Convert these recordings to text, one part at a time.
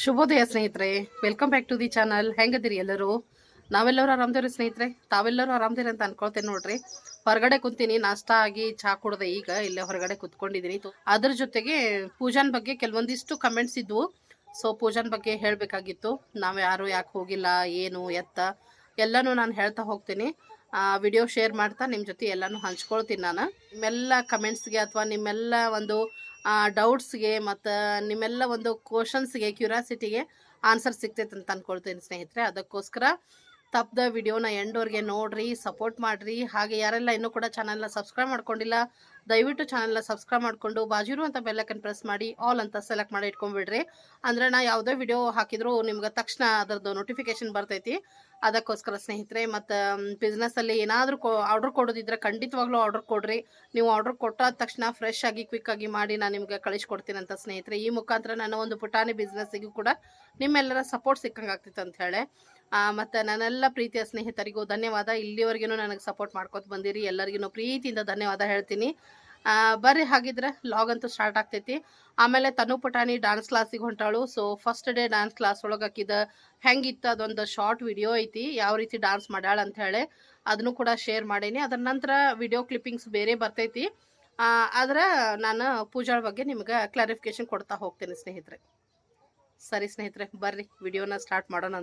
ಶುಭೋದಯ ಸ್ನೇಹಿತರೆ welcome back to the channel ಹೆಂಗದಿರಿ ಎಲ್ಲರೂ? ನಾವೆಲ್ಲರೂ ಆರಾಮದೇವ್ರಿ ಸ್ನೇಹಿತರೆ? ತಾವೆಲ್ಲರೂ ಆರಾಮದಿರಿ ಅಂತ ಅನ್ಕೊಳ್ತೇನೆ ನೋಡ್ರಿ. ಹೊರಗಡೆ ಕುಂತೀನಿ, ನಾಷ್ಟ ಆಗಿ ಚಹಾ ಕುಡ್ದೆ ಈಗ, ಇಲ್ಲೇ ಹೊರಗಡೆ ಕುತ್ಕೊಂಡಿದ್ದೀನಿ ಅದ್ರ ಜೊತೆಗೆ ಪೂಜಾನ್ ಬಗ್ಗೆ ಕೆಲವೊಂದಿಷ್ಟು ಕಮೆಂಟ್ಸ್ ಇದ್ವು. ಸೊ ಪೂಜಾನ್ ಬಗ್ಗೆ ಹೇಳಬೇಕಾಗಿತ್ತು. ನಾವು ಯಾರು ಯಾಕೆ ಹೋಗಿಲ್ಲ, ಏನು, ಎತ್ತ, ಎಲ್ಲನೂ ನಾನು ಹೇಳ್ತಾ ಹೋಗ್ತೀನಿ. ವಿಡಿಯೋ ಶೇರ್ ಮಾಡ್ತಾ ನಿಮ್ಮ ಜೊತೆ ಎಲ್ಲನೂ ಹಂಚ್ಕೊಳ್ತೀನಿ ನಾನು. ನಿಮ್ಮೆಲ್ಲ ಕಮೆಂಟ್ಸ್ಗೆ ಅಥವಾ ನಿಮ್ಮೆಲ್ಲ ಒಂದು ಡೌಟ್ಸ್ಗೆ ಮತ್ತು ನಿಮ್ಮೆಲ್ಲ ಒಂದು ಕ್ವಶನ್ಸ್ಗೆ ಕ್ಯೂರಿಯಾಸಿಟಿಗೆ ಆನ್ಸರ್ ಸಿಗ್ತೈತೆ ಅಂತ ಅಂದ್ಕೊಳ್ತೀನಿ ಸ್ನೇಹಿತರೆ. ಅದಕ್ಕೋಸ್ಕರ ತಪ್ಪದ ವಿಡಿಯೋನ ಎಂಡೋರಿಗೆ ನೋಡಿರಿ ಸಪೋರ್ಟ್ ಮಾಡಿರಿ. ಹಾಗೆ ಯಾರೆಲ್ಲ ಇನ್ನೂ ಕೂಡ ಚಾನಲ್ನ ಸಬ್ಸ್ಕ್ರೈಬ್ ಮಾಡ್ಕೊಂಡಿಲ್ಲ, ದಯವಿಟ್ಟು ಚಾನಲ್ನ ಸಬ್ಸ್ಕ್ರೈಬ್ ಮಾಡಿಕೊಂಡು ಬಾಜು ಅಂತ ಬೆಲ್ಲಕ್ಕನ್ ಪ್ರೆಸ್ ಮಾಡಿ ಆಲ್ ಅಂತ ಸೆಲೆಕ್ಟ್ ಮಾಡಿ ಇಟ್ಕೊಂಡ್ಬಿಡ್ರಿ. ಅಂದರೆ ನಾ ಯಾವುದೇ ವಿಡಿಯೋ ಹಾಕಿದರೂ ನಿಮ್ಗೆ ತಕ್ಷಣ ಅದರದ್ದು ನೋಟಿಫಿಕೇಶನ್ ಬರ್ತೈತಿ. ಅದಕ್ಕೋಸ್ಕರ ಸ್ನೇಹಿತರೆ, ಮತ್ತು ಬಿಸ್ನೆಸ್ಸಲ್ಲಿ ಏನಾದರೂ ಕೊ ಆರ್ಡ್ರ್ ಕೊಡೋದಿದ್ರೆ ಖಂಡಿತವಾಗ್ಲೂ ಆರ್ಡ್ರ್ ಕೊಡ್ರಿ. ನೀವು ಆರ್ಡ್ರ್ ಕೊಟ್ಟಾದ ತಕ್ಷಣ ಫ್ರೆಶ್ ಆಗಿ ಕ್ವಿಕ್ ಆಗಿ ಮಾಡಿ ನಾನು ನಿಮ್ಗೆ ಕಳಿಸ್ಕೊಡ್ತೀನಿ ಅಂತ ಸ್ನೇಹಿತರೆ. ಈ ಮುಖಾಂತರ ನನ್ನ ಒಂದು ಪುಟಾಣಿ ಬಿಸ್ನೆಸ್ಸಿಗೂ ಕೂಡ ನಿಮ್ಮೆಲ್ಲರ ಸಪೋರ್ಟ್ ಸಿಕ್ಕಂಗೆ ಆಗ್ತಿತ್ತು ಅಂತ ಹೇಳಿ. ಮತ್ತು ನನ್ನೆಲ್ಲ ಪ್ರೀತಿಯ ಸ್ನೇಹಿತರಿಗೂ ಧನ್ಯವಾದ. ಇಲ್ಲಿವರೆಗೂ ನನಗೆ ಸಪೋರ್ಟ್ ಮಾಡ್ಕೊತ ಬಂದಿರಿ. ಎಲ್ಲರಿಗೂ ಪ್ರೀತಿಯಿಂದ ಧನ್ಯವಾದ ಹೇಳ್ತೀನಿ. ಬರ್ರಿ ಹಾಗಿದ್ರೆ ಲಾಗ್ ಅಂತೂ ಸ್ಟಾರ್ಟ್ ಆಗ್ತೈತಿ. ಆಮೇಲೆ ತನು ಪುಟಾಣಿ ಡಾನ್ಸ್ ಕ್ಲಾಸಿಗೆ ಹೊಂಟಾಳು. So first day dance class ಒಳಗೆ ಹಾಕಿದ ಹೆಂಗಿತ್ತು ಅದೊಂದು ಶಾರ್ಟ್ ವಿಡಿಯೋ ಐತಿ. ಯಾವ ರೀತಿ ಡಾನ್ಸ್ ಮಾಡ್ಯಾಳ ಅಂತ ಹೇಳಿ ಅದನ್ನು ಕೂಡ ಶೇರ್ ಮಾಡೀನಿ. ಅದರ ನಂತರ ವಿಡಿಯೋ ಕ್ಲಿಪ್ಪಿಂಗ್ಸ್ ಬೇರೆ ಬರ್ತೈತಿ. ಆದ್ರೆ ನಾನು ಪೂಜಾಳ ಬಗ್ಗೆ ನಿಮ್ಗೆ ಕ್ಲಾರಿಫಿಕೇಶನ್ ಕೊಡ್ತಾ ಹೋಗ್ತೇನೆ ಸ್ನೇಹಿತರೆ. ಸರಿ ಸ್ನೇಹಿತರೆ, ಬರ್ರಿ ವಿಡಿಯೋನ ಸ್ಟಾರ್ಟ್ ಮಾಡೋಣ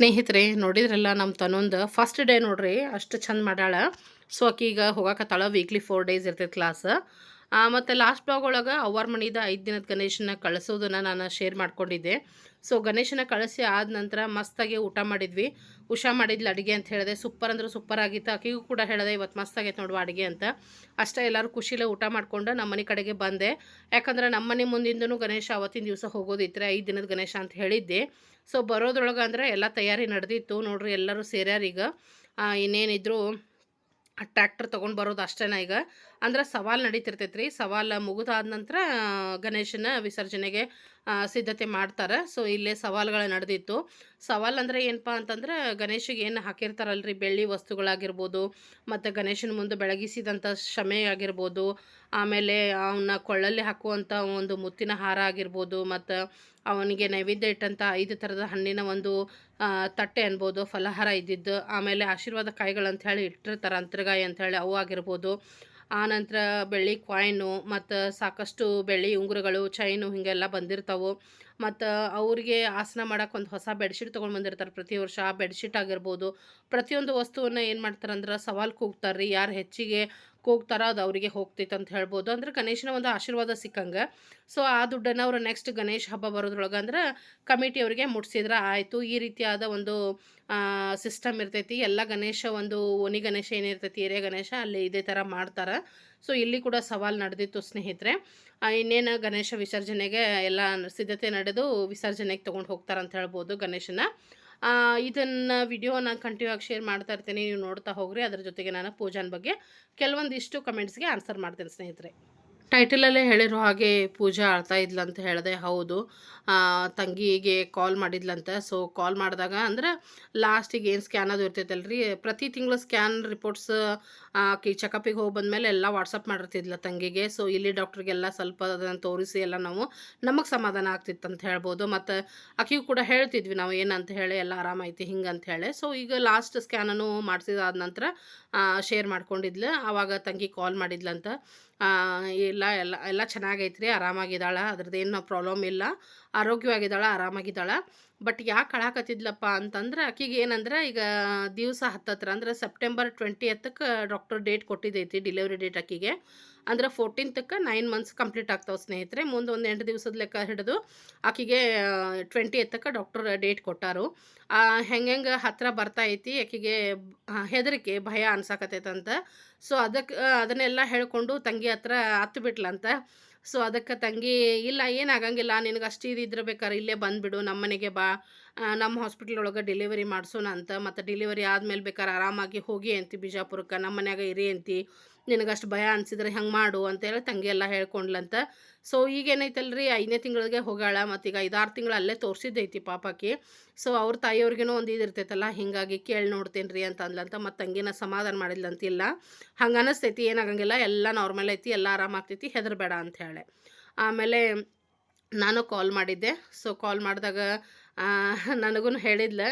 ಸ್ನೇಹಿತರೆ, ನೋಡಿದ್ರಲ್ಲ ನಮ್ಮ ತನೊಂದು? ಫಸ್ಟ್ ಡೇ ನೋಡ್ರಿ, ಅಷ್ಟು ಚಂದ ಮಾಡ್ಯಾಳ. ಸೊ ಆಕಿ ಈಗ ಹೋಗಾಕತ್ತಾಳ ವೀಕ್ಲಿ ಫೋರ್ ಡೇಸ್ ಇರ್ತೈತೆ ಕ್ಲಾಸ್ ಮತ್ತು ಲಾಸ್ಟ್ ಬ್ಲಾಗ್ ಒಳಗೆ ಅವ್ವಾರ ಮನಿದ ಐದು ದಿನದ ಗಣೇಶನ ಕಳಿಸೋದನ್ನು ನಾನು ಶೇರ್ ಮಾಡ್ಕೊಂಡಿದ್ದೆ. ಸೊ ಗಣೇಶನ ಕಳಿಸಿ ಆದ ನಂತರ ಮಸ್ತಾಗಿ ಊಟ ಮಾಡಿದ್ವಿ. ಉಷಾ ಮಾಡಿದ್ಲು ಅಡುಗೆ ಅಂತ ಹೇಳಿದೆ. ಸೂಪರ್ ಅಂದ್ರೆ ಸೂಪರ್ ಆಗಿತ್ತು. ಆಕಿಗೂ ಕೂಡ ಹೇಳಿದೆ, ಇವತ್ತು ಮಸ್ತಾಗೈತೆ ನೋಡುವ ಅಡುಗೆ ಅಂತ. ಅಷ್ಟೇ ಎಲ್ಲರೂ ಖುಷಿಲೇ ಊಟ ಮಾಡಿಕೊಂಡು ನಮ್ಮ ಮನೆ ಕಡೆಗೆ ಬಂದೆ. ಯಾಕಂದ್ರೆ ನಮ್ಮ ಮನೆ ಮುಂದಿಂದನೂ ಗಣೇಶ ಅವತ್ತಿನ ದಿವಸ ಹೋಗೋದಿತ್ತರೆ ಐದು ದಿನದ ಗಣೇಶ ಅಂತ ಹೇಳಿದ್ದೆ. ಸೊ ಬರೋದ್ರೊಳಗೆ ಅಂದರೆ ಎಲ್ಲ ತಯಾರಿ ನಡೆದಿತ್ತು. ನೋಡ್ರಿ ಎಲ್ಲರೂ ಸೇರ್ಯಾರೀಗ. ಇನ್ನೇನಿದ್ರು ಟ್ರ್ಯಾಕ್ಟರ್ ತೊಗೊಂಡು ಬರೋದು ಅಷ್ಟೇನ ಈಗ. ಅಂದ್ರೆ ಸವಾಲು ನಡೀತಿರ್ತೈತೆ ರೀ ಸವಾಲು ಮುಗಿದಾದ ನಂತರ, ಗಣೇಶನ ವಿಸರ್ಜನೆಗೆ ಸಿದ್ಧತೆ ಮಾಡ್ತಾರೆ. ಸೊ ಇಲ್ಲೇ ಸವಾಲುಗಳು ನಡೆದಿತ್ತು. ಸವಾಲು ಅಂದರೆ ಏನಪ್ಪ ಅಂತಂದ್ರೆ, ಗಣೇಶಿಗೆ ಏನು ಹಾಕಿರ್ತಾರಲ್ರಿ? ಬೆಳ್ಳಿ ವಸ್ತುಗಳಾಗಿರ್ಬೋದು, ಮತ್ತು ಗಣೇಶನ ಮುಂದೆ ಬೆಳಗಿಸಿದಂಥ ಶಮೆ ಆಗಿರ್ಬೋದು, ಆಮೇಲೆ ಅವನ್ನ ಕೊಳ್ಳಲ್ಲಿ ಹಾಕುವಂಥ ಒಂದು ಮುತ್ತಿನ ಹಾರ ಆಗಿರ್ಬೋದು, ಮತ್ತು ಅವನಿಗೆ ನೈವೇದ್ಯ ಇಟ್ಟಂಥ ಐದು ಥರದ ಹಣ್ಣಿನ ಒಂದು ತಟ್ಟೆ ಅನ್ಬೋದು, ಫಲಹಾರ ಇದ್ದಿದ್ದು, ಆಮೇಲೆ ಆಶೀರ್ವಾದ ಕಾಯಿಗಳಂತ ಹೇಳಿ ಇಟ್ಟಿರ್ತಾರೆ, ಅಂತರ್ಗಾಯಿ ಅಂತ ಹೇಳಿ ಅವು ಆಗಿರ್ಬೋದು. ಆನಂತರ ಬೆಳ್ಳಿ ಕಾಯ್ನು ಮತ್ತು ಸಾಕಷ್ಟು ಬೆಳ್ಳಿ ಉಂಗುರಗಳು ಚೈನು ಹೀಗೆಲ್ಲ ಬಂದಿರ್ತಾವೆ. ಮತ್ತು ಅವ್ರಿಗೆ ಆಸನ ಮಾಡೋಕೆ ಒಂದು ಹೊಸ ಬೆಡ್ಶೀಟ್ ತೊಗೊಂಡು ಬಂದಿರ್ತಾರೆ. ಪ್ರತಿ ವರ್ಷ ಆ ಬೆಡ್ಶೀಟ್ ಆಗಿರ್ಬೋದು. ಪ್ರತಿಯೊಂದು ವಸ್ತುವನ್ನು ಏನು ಮಾಡ್ತಾರೆ ಅಂದ್ರೆ ಸವಾಲು ಕೂಗ್ತಾರೆ ರೀ ಯಾರು ಹೆಚ್ಚಿಗೆ ಕೂಗ್ತಾರೋ ಅದು ಅವರಿಗೆ ಹೋಗ್ತೈತೆ ಅಂತ ಹೇಳ್ಬೋದು. ಅಂದ್ರೆ ಗಣೇಶನ ಒಂದು ಆಶೀರ್ವಾದ ಸಿಕ್ಕಂಗೆ. ಸೊ ಆ ದುಡ್ಡನ್ನು ಅವರು ನೆಕ್ಸ್ಟ್ ಗಣೇಶ ಹಬ್ಬ ಬರೋದ್ರೊಳಗೆ ಅಂದ್ರೆ ಕಮಿಟಿಯವರಿಗೆ ಮುಟ್ಸಿದ್ರೆ ಆಯಿತು. ಈ ರೀತಿಯಾದ ಒಂದು ಸಿಸ್ಟಮ್ ಇರ್ತೈತಿ. ಎಲ್ಲ ಗಣೇಶ ಒಂದು ಒನಿ ಗಣೇಶ ಏನಿರ್ತೈತಿ ಹಿರಿಯ ಗಣೇಶ ಅಲ್ಲಿ ಇದೇ ಥರ ಮಾಡ್ತಾರೆ. ಸೊ ಇಲ್ಲಿ ಕೂಡ ಸವಾಲು ನಡೆದಿತ್ತು ಸ್ನೇಹಿತರೆ. ಇನ್ನೇನು ಗಣೇಶ ವಿಸರ್ಜನೆಗೆ ಎಲ್ಲ ಸಿದ್ಧತೆ ನಡೆದು ವಿಸರ್ಜನೆಗೆ ತೊಗೊಂಡು ಹೋಗ್ತಾರಂತ ಹೇಳ್ಬೋದು ಗಣೇಶನ. ಇದನ್ನ ವಿಡಿಯೋ ನಾನು ಕಂಟಿನ್ಯೂ ಆಗಿ ಶೇರ್ ಮಾಡ್ತಾ ಇರ್ತೀನಿ. ನೀವು ನೋಡ್ತಾ ಹೋಗ್ರಿ. ಅದ್ರ ಜೊತೆಗೆ ನಾನು ಪೂಜಾನ ಬಗ್ಗೆ ಕೆಲವೊಂದಿಷ್ಟು ಕಮೆಂಟ್ಸ್ಗೆ ಆನ್ಸರ್ ಮಾಡ್ತೇನೆ, ಸ್ನೇಹಿತರೆ. ಟೈಟಲಲ್ಲೇ ಹೇಳಿರೋ ಹಾಗೆ ಪೂಜಾ ಅಳ್ತಾ ಇದ್ಲಂತ ಹೇಳಿದೆ, ಹೌದು. ತಂಗಿಗೆ ಕಾಲ್ ಮಾಡಿದ್ಲಂತ. ಸೊ ಕಾಲ್ ಮಾಡಿದಾಗ ಅಂದ್ರೆ ಲಾಸ್ಟಿಗೆ ಏನು ಸ್ಕ್ಯಾನ್ ಅದು ಇರ್ತೈತಲ್ರಿ? ಪ್ರತಿ ತಿಂಗಳು ಸ್ಕ್ಯಾನ್ ರಿಪೋರ್ಟ್ಸ್ ಆಕಿ ಚೆಕಪ್ಪಿಗೆ ಹೋಗಿ ಬಂದಮೇಲೆ ಎಲ್ಲ ವಾಟ್ಸಪ್ ಮಾಡಿರ್ತಿದ್ಲ ತಂಗಿಗೆ. ಸೊ ಇಲ್ಲಿ ಡಾಕ್ಟ್ರಿಗೆಲ್ಲ ಸ್ವಲ್ಪ ಅದನ್ನು ತೋರಿಸಿ ಎಲ್ಲ ನಾವು ನಮಗೆ ಸಮಾಧಾನ ಆಗ್ತಿತ್ತು ಅಂತ ಹೇಳ್ಬೋದು. ಮತ್ತು ಆಕಿಗೂ ಕೂಡ ಹೇಳ್ತಿದ್ವಿ ನಾವು ಏನಂತ ಹೇಳಿ, ಎಲ್ಲ ಆರಾಮೈತಿ ಹಿಂಗೆ ಅಂತ ಹೇಳಿ. ಸೊ ಈಗ ಲಾಸ್ಟ್ ಸ್ಕ್ಯಾನನ್ನು ಮಾಡಿಸಿದಾದ ನಂತರ ಶೇರ್ ಮಾಡ್ಕೊಂಡಿದ್ಲು. ಆವಾಗ ತಂಗಿ ಕಾಲ್ ಮಾಡಿದ್ಲಂತ ಎಲ್ಲ ಎಲ್ಲ ಎಲ್ಲ ಚೆನ್ನಾಗೈತ್ರಿ ಆರಾಮಾಗಿದ್ದಾಳೆ ಅದ್ರದ್ದೇನು ಪ್ರಾಬ್ಲಮ್ ಇಲ್ಲ. ಆರೋಗ್ಯವಾಗಿದ್ದಾಳೆ, ಆರಾಮಾಗಿದ್ದಾಳೆ. ಬಟ್ ಯಾಕೆ ಕಳಾಕತ್ತಿದ್ಲಪ್ಪ ಅಂತಂದ್ರೆ ಆಕಿಗೆ ಏನಂದ್ರೆ, ಈಗ ದಿವಸ ಹತ್ತತ್ರ, ಅಂದ್ರೆ ಸೆಪ್ಟೆಂಬರ್ ಟ್ವೆಂಟಿ ಎತ್ತಕ್ಕೆ ಡಾಕ್ಟರ್ ಡೇಟ್ ಕೊಟ್ಟಿದ್ದೈತಿ ಡೆಲಿವರಿ ಡೇಟ್ ಆಕಿಗೆ ಅಂದ್ರೆ ಫೋರ್ಟೀನ್ತಕ್ಕೆ ನೈನ್ ಮಂತ್ಸ್ ಕಂಪ್ಲೀಟ್ ಆಗ್ತಾವೆ ಸ್ನೇಹಿತರೆ. ಮುಂದೆ ಒಂದು ಎಂಟು ದಿವಸದ ಲೆಕ್ಕ ಹಿಡಿದು ಆಕಿಗೆ ಟ್ವೆಂಟಿ ಎತ್ತಕ್ಕೆ ಡಾಕ್ಟರ್ ಡೇಟ್ ಕೊಟ್ಟಾರು. ಹೆಂಗೆ ಹೆಂಗೆ ಹತ್ತಿರ ಬರ್ತಾ ಐತಿ ಆಕಿಗೆ ಹೆದರಿಕೆ, ಭಯ ಅನ್ಸಾಕತ್ತೈತಂತ. ಸೊ ಅದಕ್ಕೆ ಅದನ್ನೆಲ್ಲ ಹೇಳ್ಕೊಂಡು ತಂಗಿ ಹತ್ರ ಹತ್ತು ಬಿಟ್ಲಂತ ಸೊ ಅದಕ್ಕೆ ತಂಗಿ, ಇಲ್ಲ, ಏನಾಗಂಗಿಲ್ಲ, ನಿನಗೆ ಅಷ್ಟು ಇದಿದ್ರೆ ಬೇಕಾದ್ರೆ ಇಲ್ಲೇ ಬಂದುಬಿಡು, ನಮ್ಮ ಮನೆಗೆ ಬಾ ನಮ್ಮ ಹಾಸ್ಪಿಟ್ಲ್ ಒಳಗೆ ಡೆಲಿವರಿ ಮಾಡಿಸೋಣ ಅಂತ, ಮತ್ತು ಡೆಲಿವರಿ ಆದಮೇಲೆ ಬೇಕಾದ್ರೆ ಆರಾಮಾಗಿ ಹೋಗಿ ಅಂತಿ ಬಿಜಾಪುರಕ್ಕೆ, ನಮ್ಮ ಮನ್ಯಾಗ ಇರಿ ಅಂತಿ. ನಿನಗಷ್ಟು ಭಯ ಅನ್ಸಿದ್ರೆ ಹೆಂಗೆ ಮಾಡು ಅಂತೇಳಿ ತಂಗಿ ಎಲ್ಲ ಹೇಳ್ಕೊಂಡ್ಲಂತ. ಸೊ ಈಗ ಏನೈತಲ್ರಿ, ಐದನೇ ತಿಂಗಳಿಗೆ ಹೋಗಾಳ ಮತ್ತು ಈಗ ಐದಾರು ತಿಂಗಳು ಅಲ್ಲೇ ತೋರಿಸಿದ್ದೈತಿ ಪಾಪಕ್ಕೆ. ಸೊ ಅವ್ರ ತಾಯಿಯವ್ರಿಗೇನೋ ಒಂದು ಇದಿರ್ತೈತಲ್ಲ ಹಿಂಗಾಗಿ ಕೇಳಿ ನೋಡ್ತೇನೆ ರೀ ಅಂತ ಅಂದ್ಲಂತ ಮತ್ತು ತಂಗಿನ ಸಮಾಧಾನ ಮಾಡಿದ್ಲಂತಿಲ್ಲ. ಹಂಗೆ ಅನಿಸ್ತೈತಿ, ಏನಾಗಂಗಿಲ್ಲ, ಎಲ್ಲ ನಾರ್ಮಲ್ ಐತಿ, ಎಲ್ಲ ಆರಾಮಾಗ್ತೈತಿ ಹೆದರ್ಬೇಡ ಅಂತ ಹೇಳಿ. ಆಮೇಲೆ ನಾನು ಕಾಲ್ ಮಾಡಿದ್ದೆ. ಸೊ ಕಾಲ್ ಮಾಡಿದಾಗ ನನಗೂ ಹೇಳಿದ್ಲ.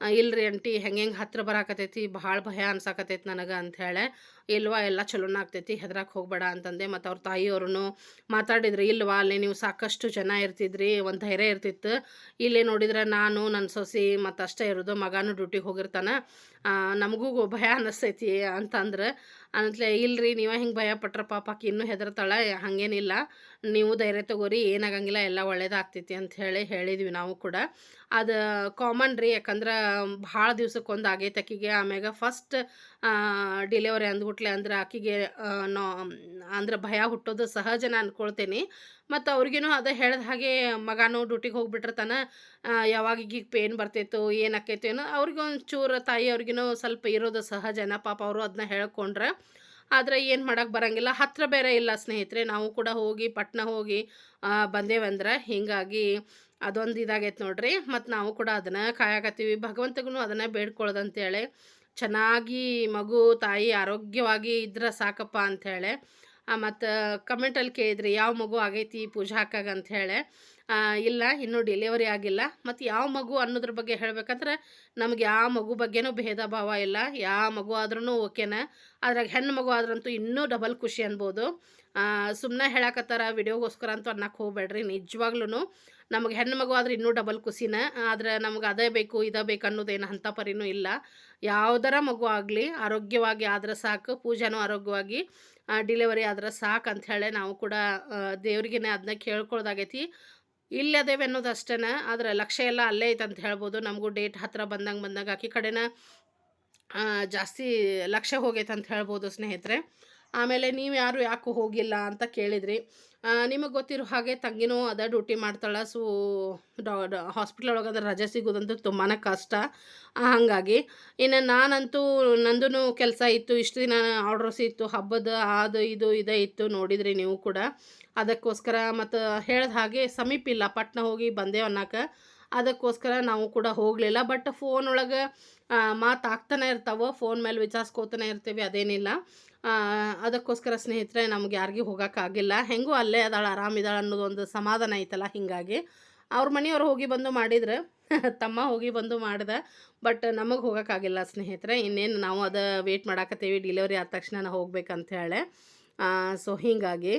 ಇಲ್ರಿ ಅಂಟಿ, ಹೆಂಗೆ ಹೆಂಗೆ ಹತ್ತಿರ ಬರಾಕತೈತಿ ಭಾಳ ಭಯ ಅನ್ಸಾಕತೈತಿ ನನಗೆ ಅಂಥೇಳಿ ಇಲ್ವಾ, ಎಲ್ಲ ಚಲೋನ ಆಗ್ತೈತಿ ಹೆದ್ರಕ್ಕೆ ಹೋಗಬೇಡ ಅಂತಂದೆ. ಮತ್ತು ಅವ್ರ ತಾಯಿಯವ್ರೂ ಮಾತಾಡಿದ್ರು, ಇಲ್ವಾ, ಅಲ್ಲಿ ನೀವು ಸಾಕಷ್ಟು ಜನ ಇರ್ತಿದ್ರಿ, ಒಂದು ಧೈರ್ಯ ಇರ್ತಿತ್ತು. ಇಲ್ಲೇ ನೋಡಿದ್ರೆ ನಾನು ನನ್ನ ಸೊಸಿ, ಮತ್ತು ಅಷ್ಟೇ ಇರೋದು, ಮಗನೂ ಡ್ಯೂಟಿಗೆ ಹೋಗಿರ್ತಾನೆ. ನಮಗೂ ಭಯ ಅನ್ನಿಸ್ತೈತಿ ಅಂತಂದ್ರೆ, ಅಂತಲೇ, ಇಲ್ರಿ, ನೀವೇ ಹಿಂಗೆ ಭಯ ಪಟ್ರ ಪಾಪಕ್ಕೆ ಇನ್ನೂ ಹೆದರ್ತಾಳೆ, ಹಾಗೇನಿಲ್ಲ. ನೀವು ಧೈರ್ಯ ತಗೋರಿ, ಏನಾಗಂಗಿಲ್ಲ, ಎಲ್ಲ ಒಳ್ಳೇದಾಗ್ತೈತಿ ಅಂಥೇಳಿ ಹೇಳಿ ಹೇಳಿದ್ವಿ ನಾವು ಕೂಡ. ಅದು ಕಾಮನ್ ರೀ, ಯಾಕಂದ್ರೆ ಭಾಳ ದಿವ್ಸಕ್ಕೊಂದು ಆಗೈತೆ ಆಕಿಗೆ ಆಮ್ಯಾಗ ಫಸ್ಟ್ ಡಿಲೆವರಿ ಅಂದ್ಬಿಟ್ಲೆ ಅಂದ್ರೆ ಆಕಿಗೆ ನಾ, ಅಂದ್ರೆ ಭಯ ಹುಟ್ಟೋದು ಸಹಜನ ಅನ್ಕೊಳ್ತೇನೆ. ಮತ್ತು ಅವ್ರಿಗೇನು ಅದು ಹೇಳ್ದ ಹಾಗೆ ಮಗನೂ ಡ್ಯೂಟಿಗೆ ಹೋಗ್ಬಿಟ್ಟಿರ್ತಾನೆ ಯಾವಾಗ ಈಗ ಪೇನ್ ಬರ್ತೈತೋ ಏನಾಕೈತೋ ಏನೋ, ಅವ್ರಿಗೆ ಒಂಚೂರು ತಾಯಿ ಅವ್ರಿಗೇನೋ ಸ್ವಲ್ಪ ಇರೋದು ಸಹಜನ, ಪಾಪ ಅವರು ಅದನ್ನ ಹೇಳ್ಕೊಂಡ್ರೆ. ಆದರೆ ಏನು ಮಾಡೋಕ್ಕೆ ಬರಂಗಿಲ್ಲ ಹತ್ತಿರ ಬೇರೆ ಇಲ್ಲ ಸ್ನೇಹಿತರೆ, ನಾವು ಕೂಡ ಹೋಗಿ ಪಟ್ನ ಹೋಗಿ ಬಂದೇವಂದ್ರೆ ಹೀಗಾಗಿ ಅದೊಂದು ಇದಾಗೈತೆ ನೋಡ್ರಿ. ಮತ್ತು ನಾವು ಕೂಡ ಅದನ್ನು ಕಾಯಕತ್ತೀವಿ. ಭಗವಂತಗೂ ಅದನ್ನು ಬೇಡ್ಕೊಳ್ಳೋದಂತೇಳಿ ಚೆನ್ನಾಗಿ ಮಗು, ತಾಯಿ ಆರೋಗ್ಯವಾಗಿ ಇದ್ರೆ ಸಾಕಪ್ಪ ಅಂಥೇಳಿ ಮತ್ತು ಕಮೆಂಟಲ್ಲಿ ಕೇಳಿದ್ರಿ, ಯಾವ ಮಗು ಆಗೈತಿ ಪೂಜಾ ಹಾಕಾಗ? ಅಂಥೇಳಿ ಇಲ್ಲ, ಇನ್ನೂ ಡೆಲಿವರಿ ಆಗಿಲ್ಲ. ಮತ್ತು ಯಾವ ಮಗು ಅನ್ನೋದ್ರ ಬಗ್ಗೆ ಹೇಳಬೇಕಂದ್ರೆ, ನಮ್ಗೆ ಯಾವ ಮಗು ಬಗ್ಗೆನೂ ಭೇದ ಭಾವ ಇಲ್ಲ. ಯಾವ ಮಗು ಆದ್ರೂ ಓಕೆನ. ಅದ್ರಾಗ ಹೆಣ್ಣು ಮಗು ಆದ್ರಂತೂ ಇನ್ನೂ ಡಬಲ್ ಖುಷಿ ಅನ್ಬೋದು. ಸುಮ್ಮನೆ ಹೇಳಕತ್ತಾರ, ವಿಡಿಯೋಗೋಸ್ಕರ ಅಂತೂ ಅನ್ನಕ್ಕೆ ಹೋಗ್ಬೇಡ್ರಿ ನಿಜವಾಗ್ಲೂ ನಮಗೆ ಹೆಣ್ಣು ಮಗು ಆದ್ರೆ ಇನ್ನೂ ಡಬಲ್ ಖುಷಿನ. ಆದ್ರೆ ನಮ್ಗೆ ಅದೇ ಬೇಕು, ಇದೇ ಬೇಕು ಅನ್ನೋದೇನು ಅಂಥ ಪರಿನೂ ಇಲ್ಲ. ಯಾವುದರ ಮಗು ಆಗಲಿ, ಆರೋಗ್ಯವಾಗಿ ಆದ್ರೆ ಸಾಕು, ಪೂಜಾನೂ ಆರೋಗ್ಯವಾಗಿ ಡಿಲಿವರಿ ಆದ್ರೆ ಸಾಕು ಅಂಥೇಳಿ ನಾವು ಕೂಡ ದೇವ್ರಿಗೇ ಅದನ್ನ ಕೇಳ್ಕೊಳ್ದಾಗೈತಿ. ಇಲ್ಲದೇವೆ ಅನ್ನೋದು ಅಷ್ಟೇ ಆದರೆ ಲಕ್ಷ್ಯ ಎಲ್ಲ ಅಲ್ಲೇ ಐತೆ ಅಂತ ಹೇಳ್ಬೋದು. ನಮಗೂ ಡೇಟ್ ಹತ್ತಿರ ಬಂದಂಗೆ ಬಂದಾಗ ಆಕೆ ಕಡೆನ ಜಾಸ್ತಿ ಲಕ್ಷ್ಯ ಹೋಗೈತೆ ಅಂತ ಹೇಳ್ಬೋದು ಸ್ನೇಹಿತರೆ. ಆಮೇಲೆ ನೀವು ಯಾರು ಯಾಕೆ ಹೋಗಿಲ್ಲ ಅಂತ ಕೇಳಿದ್ರಿ. ನಿಮಗೆ ಗೊತ್ತಿರೋ ಹಾಗೆ ತಂಗಿನೂ ಅದ ಡ್ಯೂಟಿ ಮಾಡ್ತಾಳೆ. ಸೊ, ಡಾ ಹಾಸ್ಪಿಟ್ಲ್ ಒಳಗಂದ್ರೆ ರಜೆ ಸಿಗೋದಂತೂ ತುಂಬಾ ಕಷ್ಟ. ಹಾಗಾಗಿ ಇನ್ನು ನಾನಂತೂ ನಂದು ಕೆಲಸ ಇತ್ತು. ಇಷ್ಟು ದಿನ ಆರ್ಡರ್ಸ್ ಇತ್ತು. ಹಬ್ಬದ ಅದು ಇದು ಇದೇ ಇತ್ತು ನೋಡಿದ್ರಿ ನೀವು ಕೂಡ. ಅದಕ್ಕೋಸ್ಕರ ಮತ್ತು ಹೇಳ್ದ ಹಾಗೆ ಸಮೀಪ ಇಲ್ಲ. ಪಟ್ನ ಹೋಗಿ ಬಂದೇವು ಅದಕ್ಕೋಸ್ಕರ ನಾವು ಕೂಡ ಹೋಗಲಿಲ್ಲ. ಬಟ್ ಫೋನ್ ಒಳಗೆ ಮಾತಾಗ್ತಾನೆ ಇರ್ತಾವೆ. ಫೋನ್ ಮೇಲೆ ವಿಚಾರಿಸ್ಕೋತಾನೆ ಇರ್ತೀವಿ, ಅದೇನಿಲ್ಲ. ಅದಕ್ಕೋಸ್ಕರ ಸ್ನೇಹಿತರೆ, ನಮ್ಗೆ ಯಾರಿಗೂ ಹೋಗೋಕ್ಕಾಗಿಲ್ಲ ಹೆಂಗೂ ಅಲ್ಲೇ ಅದಾಳ ಆರಾಮಿದಾಳ ಅನ್ನೋದು ಒಂದು ಸಮಾಧಾನ ಐತಲ್ಲ ಹೀಗಾಗಿ. ಅವ್ರ ಮನೆಯವ್ರು ಹೋಗಿ ಬಂದು ಮಾಡಿದ್ರೆ, ತಮ್ಮ ಹೋಗಿ ಬಂದು ಮಾಡ್ದೆ. ಬಟ್ ನಮಗೆ ಹೋಗೋಕ್ಕಾಗಿಲ್ಲ ಸ್ನೇಹಿತರೆ. ಇನ್ನೇನು ನಾವು ಅದು ವೇಟ್ ಮಾಡಾಕತ್ತೀವಿ. ಡಿಲಿವರಿ ಆದ ತಕ್ಷಣ ಹೋಗ್ಬೇಕಂತ ಹೇಳಿ ಸೊ ಹೀಗಾಗಿ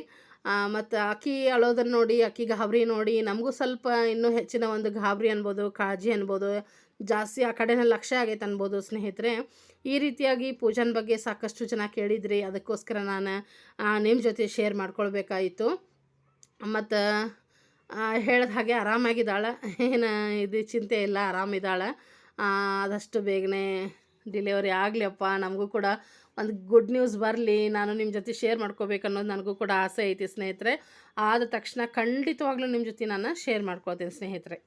ಮತ್ತು ಅಕ್ಕಿ ಅಳೋದನ್ನು ನೋಡಿ ಅಕ್ಕಿ ಗಾಬರಿ ನೋಡಿ, ನಮಗೂ ಸ್ವಲ್ಪ ಇನ್ನೂ ಹೆಚ್ಚಿನ ಒಂದು ಗಾಬರಿ ಅನ್ಬೋದು, ಕಾಳಜಿ ಅನ್ಬೋದು, ಜಾಸ್ತಿ ಆ ಕಡೆನೇ ಲಕ್ಷ್ಯ ಆಗೈತೆ ಅನ್ಬೋದು ಸ್ನೇಹಿತರೆ. ಈ ರೀತಿಯಾಗಿ ಪೂಜನ್ ಬಗ್ಗೆ ಸಾಕಷ್ಟು ಜನ ಕೇಳಿದ್ರಿ, ಅದಕ್ಕೋಸ್ಕರ ನಾನು ನಿಮ್ಮ ಜೊತೆ ಶೇರ್ ಮಾಡ್ಕೊಳ್ಬೇಕಾಯಿತು. ಮತ್ತು ಹೇಳಿದ ಹಾಗೆ ಆರಾಮಾಗಿದ್ದಾಳೆ? ಏನು, ಇದು ಚಿಂತೆ ಇಲ್ಲ ಆರಾಮಿದ್ದಾಳೆ ಆದಷ್ಟು ಬೇಗನೆ ಡಿಲಿವರಿ ಆಗಲಿಯಪ್ಪ, ನಮಗೂ ಕೂಡ ಒಂದು ಗುಡ್ ನ್ಯೂಸ್ ಬರಲಿ, ನಾನು ನಿಮ್ಮ ಜೊತೆ ಶೇರ್ ಮಾಡ್ಕೋಬೇಕನ್ನೋದು ನನಗೂ ಕೂಡ ಆಸೆ ಐತಿ ಸ್ನೇಹಿತರೆ. ಆದ ತಕ್ಷಣ ಖಂಡಿತವಾಗ್ಲೂ ನಿಮ್ಮ ಜೊತೆ ನಾನು ಶೇರ್ ಮಾಡ್ಕೊಳ್ತೀನಿ ಸ್ನೇಹಿತರೆ.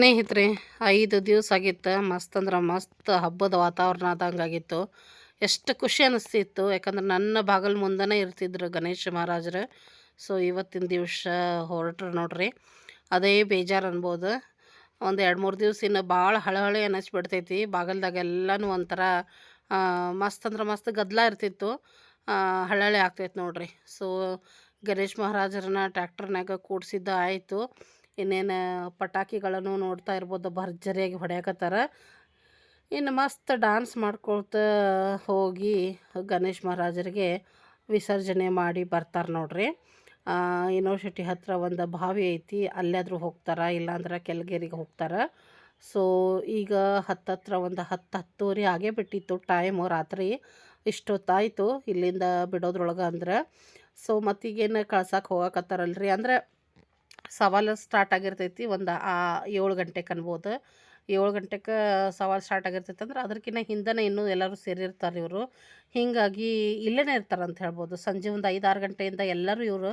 ಸ್ನೇಹಿತರೆ, ಐದು ದಿವಸ ಆಗಿತ್ತು ಮಸ್ತ್ ಅಂದ್ರೆ ಮಸ್ತ್ ಹಬ್ಬದ ವಾತಾವರಣ ಆದಂಗಾಗಿತ್ತು ಎಷ್ಟು ಖುಷಿ ಅನ್ನಿಸ್ತಿತ್ತು ಯಾಕಂದ್ರೆ ನನ್ನ ಬಾಗಲ್ ಮುಂದೆನೇ ಇರ್ತಿದ್ರು ಗಣೇಶ ಮಹಾರಾಜರು. ಸೊ ಇವತ್ತಿನ ದಿವಸ ಹೊರಟ್ರು ನೋಡ್ರಿ. ಅದೇ ಬೇಜಾರು ಅನ್ಬೋದು. ಒಂದು ಎರಡು ಮೂರು ದಿವಸ ಇನ್ನು ಭಾಳ ಹಳಹಳಿ ಅನ್ನಿಸ್ಬಿಡ್ತೈತಿ ಬಾಗಲ್ದಾಗೆಲ್ಲನೂ ಒಂಥರ ಮಸ್ತ್ ಅಂದ್ರೆ ಮಸ್ತ್ ಗದ್ದಲ ಇರ್ತಿತ್ತು. ಹಳಹಳೆ ಆಗ್ತೈತೆ ನೋಡ್ರಿ. ಸೊ ಗಣೇಶ್ ಮಹಾರಾಜರನ್ನ ಟ್ಯಾಕ್ಟರ್ನಾಗ ಕೂಡ್ಸಿದ್ದ ಆಯಿತು. ಇನ್ನೇನು ಪಟಾಕಿಗಳನ್ನು ನೋಡ್ತಾ ಇರ್ಬೋದು, ಭರ್ಜರಿಯಾಗಿ ಹೊಡ್ಯಾಕತ್ತಾರ. ಇನ್ನು ಮಸ್ತ್ ಡಾನ್ಸ್ ಮಾಡ್ಕೊಳ್ತಾ ಹೋಗಿ ಗಣೇಶ್ ಮಹಾರಾಜರಿಗೆ ವಿಸರ್ಜನೆ ಮಾಡಿ ಬರ್ತಾರೆ ನೋಡ್ರಿ. ಯೂನಿವರ್ಸಿಟಿ ಹತ್ತಿರ ಒಂದು ಬಾವಿ ಐತಿ, ಅಲ್ಲಾದರೂ ಹೋಗ್ತಾರ, ಇಲ್ಲಾಂದ್ರೆ ಕೆಲ್ಗೇರಿಗೆ ಹೋಗ್ತಾರ. ಸೊ, ಈಗ ಹತ್ತತ್ರ ಒಂದು ಹತ್ತು ಹತ್ತುವರೆ ಆಗೇ ಬಿಟ್ಟಿತ್ತು ಟೈಮು ರಾತ್ರಿ ಇಷ್ಟೊತ್ತಾಯಿತು ಇಲ್ಲಿಂದ ಬಿಡೋದ್ರೊಳಗೆ ಅಂದ್ರೆ. ಸೊ, ಮತ್ತೀಗೇನು ಕಳ್ಸಕ್ಕೆ ಹೋಗಕತ್ತಾರಲ್ರಿ? ಅಂದ್ರೆ ಸವಾಲು ಸ್ಟಾರ್ಟ್ ಆಗಿರ್ತೈತಿ, ಒಂದು ಆ ಏಳು ಗಂಟೆಗೆ ಅನ್ಬೋದು. ಏಳು ಗಂಟೆಗೆ ಸವಾಲು ಸ್ಟಾರ್ಟ್ ಆಗಿರ್ತೈತೆ ಅಂದ್ರೆ ಅದಕ್ಕಿಂತ ಹಿಂದೆ ಇನ್ನೂ ಎಲ್ಲರೂ ಸೇರಿರ್ತಾರೆ ಇವರು. ಹೀಗಾಗಿ ಇಲ್ಲೇ ಇರ್ತಾರೆ ಅಂತ ಹೇಳ್ಬೋದು. ಸಂಜೆ ಒಂದು ಐದು ಆರು ಗಂಟೆಯಿಂದ ಎಲ್ಲರೂ ಇವರು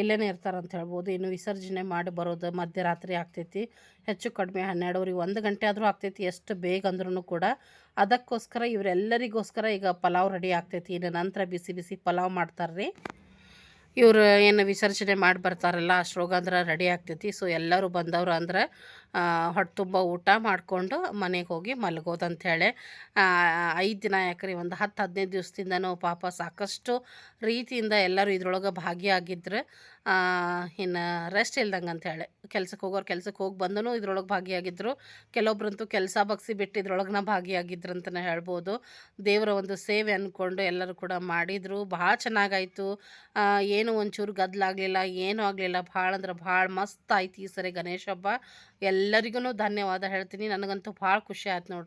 ಇಲ್ಲೇ ಇರ್ತಾರೆ ಅಂತ ಹೇಳ್ಬೋದು. ಇನ್ನು ವಿಸರ್ಜನೆ ಮಾಡಿ ಬರೋದು ಮಧ್ಯರಾತ್ರಿ ಆಗ್ತೈತಿ. ಹೆಚ್ಚು ಕಡಿಮೆ ಹನ್ನೆರಡುವರೆ ಒಂದು ಗಂಟೆ ಆದರೂ ಆಗ್ತೈತಿ ಎಷ್ಟು ಬೇಗ ಅಂದ್ರೂ ಕೂಡ. ಅದಕ್ಕೋಸ್ಕರ ಇವರೆಲ್ಲರಿಗೋಸ್ಕರ ಈಗ ಪಲಾವ್ ರೆಡಿ ಆಗ್ತೈತಿ. ಇನ್ನು ನಂತರ ಬಿಸಿ ಬಿಸಿ ಪಲಾವ್ ಮಾಡ್ತಾರೆ ರೀ ಇವರು ಏನು ವಿಸರ್ಜನೆ ಮಾಡಿ ಬರ್ತಾರಲ್ಲ ಅಷ್ಟ್ರೋಗ ಅಂದ್ರೆ ರೆಡಿ ಆಗ್ತೈತಿ. ಸೊ ಎಲ್ಲರೂ ಬಂದವರು ಅಂದ್ರೆ ಹೊಟ್ಟೆ ತುಂಬ ಊಟ ಮಾಡಿಕೊಂಡು ಮನೆಗೆ ಹೋಗಿ ಮಲಗೋದು ಅಂಥೇಳಿ ಐದು ದಿನ ಯಾಕ್ರಿ, ಒಂದು ಹತ್ತು ಹದಿನೈದು ದಿವಸದಿಂದನೂ ಪಾಪ ಸಾಕಷ್ಟು ರೀತಿಯಿಂದ ಎಲ್ಲರೂ ಇದ್ರೊಳಗೆ ಭಾಗಿಯಾಗಿದ್ರು. ಇನ್ನು ರೆಸ್ಟ್ ಇಲ್ದಂಗೆ ಹೇಳಿ. ಕೆಲ್ಸಕ್ಕೆ ಹೋಗೋರು ಕೆಲ್ಸಕ್ಕೆ ಹೋಗಿ ಬಂದನು ಇದ್ರೊಳಗೆ ಭಾಗಿಯಾಗಿದ್ದರು ಕೆಲವೊಬ್ರಂತೂ ಕೆಲಸ ಬಗ್ಸಿ ಬಿಟ್ಟು ಇದ್ರೊಳಗೆ ಭಾಗಿಯಾಗಿದ್ರು ಅಂತಲೇ ಹೇಳ್ಬೋದು. ದೇವರ ಒಂದು ಸೇವೆ ಅಂದ್ಕೊಂಡು ಎಲ್ಲರೂ ಕೂಡ ಮಾಡಿದರು. ಭಾಳ ಚೆನ್ನಾಗಾಯಿತು. ಏನು ಒಂಚೂರು ಗದ್ದಲಾಗಲಿಲ್ಲ ಏನೂ ಆಗಲಿಲ್ಲ. ಭಾಳ ಅಂದ್ರೆ ಭಾಳ ಮಸ್ತ್ ಆಯ್ತು ಈ ಸರಿ ಗಣೇಶ ಹಬ್ಬ. ಎಲ್ಲರಿಗೂ ಧನ್ಯವಾದ ಹೇಳ್ತೀನಿ. ನನಗಂತೂ ಭಾಳ ಖುಷಿ ಆಯ್ತು ನೋಡ್ರಿ.